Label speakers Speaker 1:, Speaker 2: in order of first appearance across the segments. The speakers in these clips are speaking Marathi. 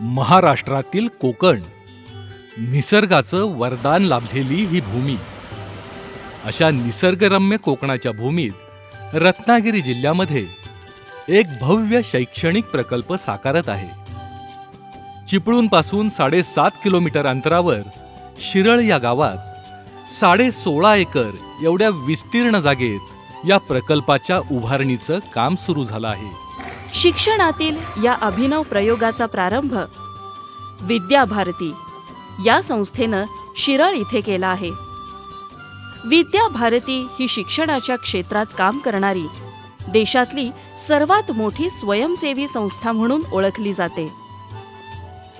Speaker 1: महाराष्ट्रातील कोकण. निसर्गाचं वरदान लाभलेली ही भूमी. अशा निसर्गरम्य कोकणाच्या भूमीत रत्नागिरी जिल्ह्यामध्ये एक भव्य शैक्षणिक प्रकल्प साकारत आहे. चिपळूणपासून साडेसात किलोमीटर अंतरावर शिरळ या गावात साडे सोळा एकर एवढ्या विस्तीर्ण जागेत या प्रकल्पाच्या उभारणीचं काम सुरू झालं आहे.
Speaker 2: शिक्षणातील या अभिनव प्रयोगाचा प्रारंभ विद्याभारती या संस्थेनं शिरळ इथे केला आहे. विद्याभारती ही शिक्षणाच्या क्षेत्रात काम करणारी देशातली सर्वात मोठी स्वयंसेवी संस्था म्हणून ओळखली जाते.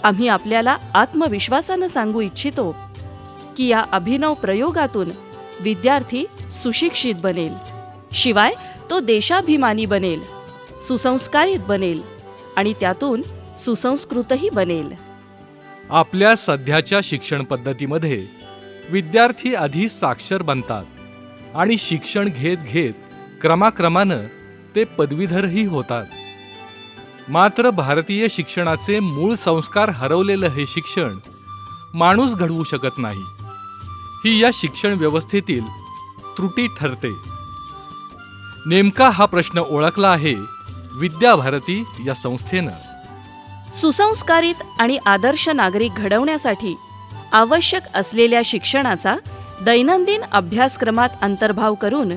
Speaker 2: आम्ही आपल्याला आत्मविश्वासानं सांगू इच्छितो की या अभिनव प्रयोगातून विद्यार्थी सुशिक्षित बनेल. शिवाय तो देशाभिमानी बनेल. सुसंस्कारित बनेल आणि त्यातून सुसंस्कृतही बनेल.
Speaker 1: आपल्या सध्याच्या शिक्षण पद्धतीमध्ये विद्यार्थी आधी साक्षर बनतात आणि शिक्षण घेत घेत क्रमाक्रमानं ते पदवीधरही होतात. मात्र भारतीय शिक्षणाचे मूळ संस्कार हरवलेलं हे शिक्षण माणूस घडवू शकत नाही. ही या शिक्षण व्यवस्थेतील त्रुटी ठरते. नेमका हा प्रश्न ओळखला आहे विद्याभारती या संस्थेनं.
Speaker 2: सुसंस्कारित आणि आदर्श नागरिक घडवण्यासाठी आवश्यक असलेल्या शिक्षणाचा दैनंदिन अभ्यासक्रमात अंतर्भाव करून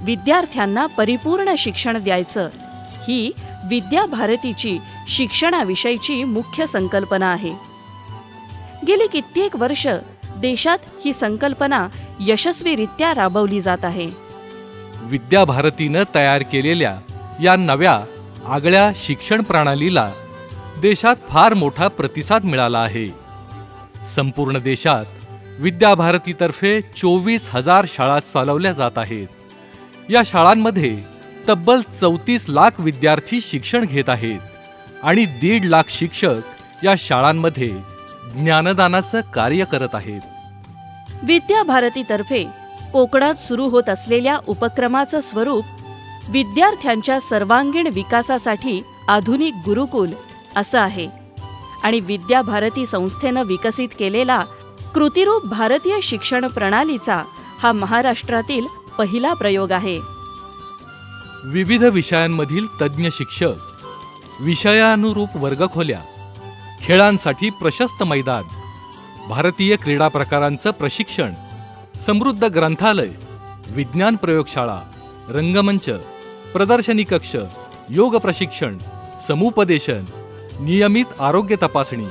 Speaker 2: विद्यार्थ्यांना परिपूर्ण शिक्षण द्यायचं ही विद्याभारतीची शिक्षणाविषयीची मुख्य संकल्पना आहे. गेली कित्येक वर्ष देशात ही संकल्पना यशस्वीरित्या राबवली जात आहे.
Speaker 1: विद्याभारतीनं तयार केलेल्या या नव्या आगळ्या शिक्षण प्रणालीला देशात फार मोठा प्रतिसाद मिळाला आहे. संपूर्ण देशात विद्याभारतीतर्फे चोवीस हजार शाळा चालवल्या जात आहेत. या शाळांमध्ये तब्बल चौतीस लाख विद्यार्थी शिक्षण घेत आहेत आणि दीड लाख शिक्षक या शाळांमध्ये ज्ञानदानाचं कार्य करत आहेत.
Speaker 2: विद्याभारतीतर्फे कोकणात सुरू होत असलेल्या उपक्रमाचं स्वरूप विद्यार्थ्यांच्या सर्वांगीण विकासासाठी आधुनिक गुरुकुल असं आहे. आणि विद्याभारती संस्थेनं विकसित केलेला कृतिरूप भारतीय शिक्षण प्रणालीचा हा महाराष्ट्रातील पहिला प्रयोग आहे.
Speaker 1: विविध विषयांमधील तज्ज्ञ शिक्षक विषयानुरूप वर्गखोल्या खेळांसाठी प्रशस्त मैदान भारतीय क्रीडा प्रकारांचं प्रशिक्षण समृद्ध ग्रंथालय विज्ञान प्रयोगशाळा रंगमंच प्रदर्शनी कक्ष योग प्रशिक्षण समुपदेशन नियमित आरोग्य तपासणी.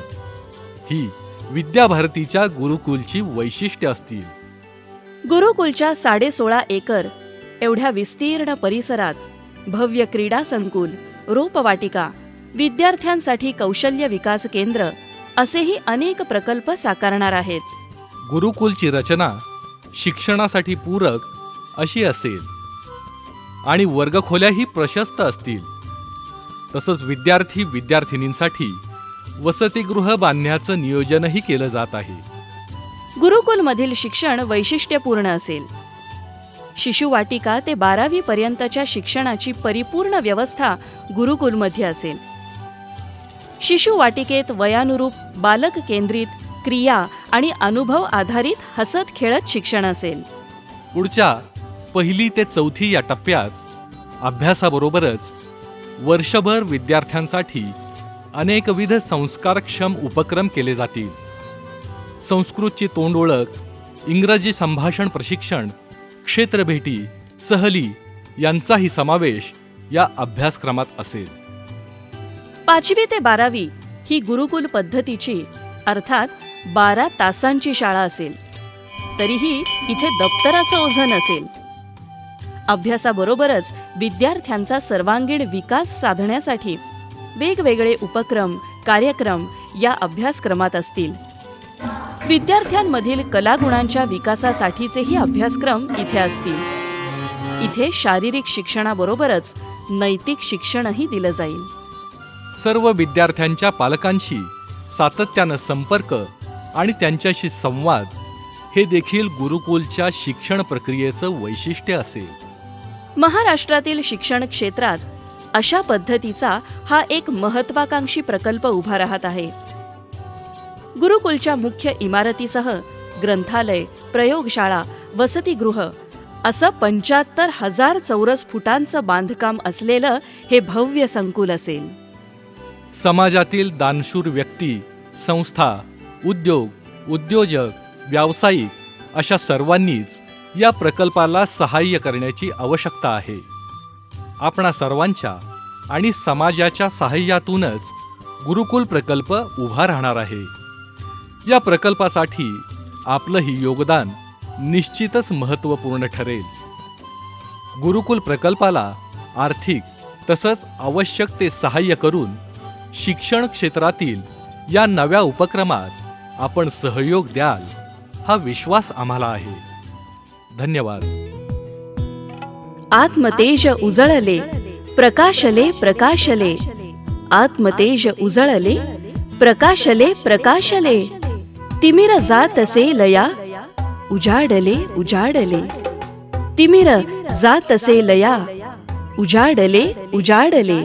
Speaker 1: ही विद्याभारतीच्या गुरुकुलची वैशिष्ट्ये असतील.
Speaker 2: गुरुकुलच्या साडेसोळा एकर एवढ्या विस्तीर्ण परिसरात भव्य क्रीडा संकुल रोपवाटिका विद्यार्थ्यांसाठी कौशल्य विकास केंद्र असेही अनेक प्रकल्प साकारणार आहेत.
Speaker 1: गुरुकुलची रचना शिक्षणासाठी पूरक अशी असेल. आणि वर्गखोल्याही प्रशस्त असतील. तसंच विद्यार्थी विद्यार्थिनींसाठी वसतिगृह बांधण्याचं नियोजनही केलं जात आहे.
Speaker 2: गुरुकुलमधील शिक्षण वैशिष्ट्यपूर्ण असेल. शिशुवाटिका ते बारावी पर्यंतच्या शिक्षणाची परिपूर्ण व्यवस्था गुरुकुलमध्ये असेल. शिशुवाटिकेत वयानुरूप बालक केंद्रित क्रिया आणि अनुभव आधारित हसत खेळत शिक्षण असेल.
Speaker 1: पुढच्या पहिली ते चौथी या टप्प्यात अभ्यासाबरोबरच वर्षभर विद्यार्थ्यांसाठी अनेकविध संस्कारक्षम उपक्रम केले जातील. संस्कृतची तोंड ओळख इंग्रजी संभाषण प्रशिक्षण क्षेत्रभेटी सहली यांचाही समावेश या अभ्यासक्रमात असेल.
Speaker 2: पाचवी ते बारावी ही गुरुकुल पद्धतीची अर्थात बारा तासांची शाळा असेल. तरीही इथे दप्तराचं ओझं नसेल. अभ्यासाबरोबरच विद्यार्थ्यांचा सर्वांगीण विकास साधण्यासाठी वेगवेगळे उपक्रम कार्यक्रम या अभ्यासक्रमात असतील. विद्यार्थ्यांमधील कलागुणांच्या विकासासाठीचेही अभ्यासक्रम इथे असतील. इथे शारीरिक शिक्षणाबरोबरच नैतिक शिक्षणही दिलं जाईल.
Speaker 1: सर्व विद्यार्थ्यांच्या पालकांशी सातत्यानं संपर्क आणि त्यांच्याशी संवाद हे देखील गुरुकुलच्या शिक्षण प्रक्रियेचं वैशिष्ट्य असेल.
Speaker 2: महाराष्ट्रातील शिक्षण क्षेत्रात अशा पद्धतीचा हा एक महत्वाकांक्षी प्रकल्प उभा राहत आहे. गुरुकुलच्या मुख्य इमारतीसह ग्रंथालय प्रयोगशाळा वसतिगृह असं पंच्याहत्तर हजार चौरस फुटांचं बांधकाम असलेलं हे भव्य संकुल असेल.
Speaker 1: समाजातील दानशूर व्यक्ती संस्था उद्योग उद्योजक व्यावसायिक अशा सर्वांनीच या प्रकल्पाला सहाय्य करण्याची आवश्यकता आहे. आपणा सर्वांच्या आणि समाजाच्या सहाय्यातूनच गुरुकुल प्रकल्प उभा राहणार आहे. या प्रकल्पासाठी आपलंही योगदान निश्चितच महत्त्वपूर्ण ठरेल. गुरुकुल प्रकल्पाला आर्थिक तसंच आवश्यक ते सहाय्य करून शिक्षण क्षेत्रातील या नव्या उपक्रमात आपण सहयोग द्याल हा विश्वास आम्हाला आहे. धन्यवाद
Speaker 2: आत्मतेज उजळले प्रकाशले प्रकाशले आत्मतेज उजळले प्रकाशले प्रकाशले तिमिर जातसे लया उजाडले उजाडले तिमिर जातसे लया उजाडले उजाडले